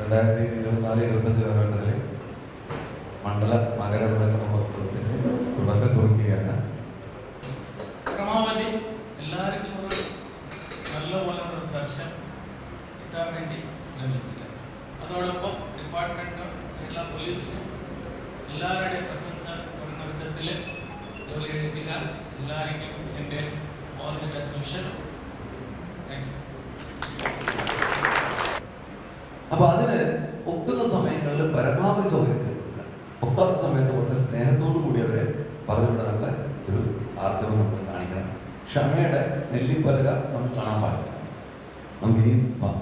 രണ്ടായിരത്തി ഇരുപത്തിനാല് ഇരുപത്തഞ്ച് കാലഘട്ടത്തിൽ മണ്ഡല മകരവിളക്ക് മഹോത്സവത്തിന് തുടക്കം കുറിക്കുകയാണ്. പരമാവധി എല്ലാവർക്കും ഒരു നല്ലപോലെ ഒരു ദർശനം കിട്ടാൻ വേണ്ടി ശ്രമിക്കുക അതോടൊപ്പം ഡിപ്പാർട്ട്മെന്റ് എല്ലാ പോലീസിനും എല്ലാവരുടെയും പ്രശംസ പറയുന്ന വിധത്തിൽ ജോലി എഴുതിക്കാൻ എല്ലാവർക്കും എന്റെ അപ്പൊ അതിന് ഒക്കുന്ന സമയങ്ങളിൽ പരമാവധി സൗകര്യം ചെയ്തില്ല ഒക്കാത്ത സമയത്ത് വളരെ സ്നേഹത്തോടു കൂടി അവരെ പറഞ്ഞു വിടാനുള്ള ഒരു ആർജവം നമ്മൾ കാണിക്കണം. ക്ഷമയുടെ നെല്ലിപ്പലക നമുക്ക് കാണാൻ പാടില്ല. നമുക്ക് ഇനി ബാക്കി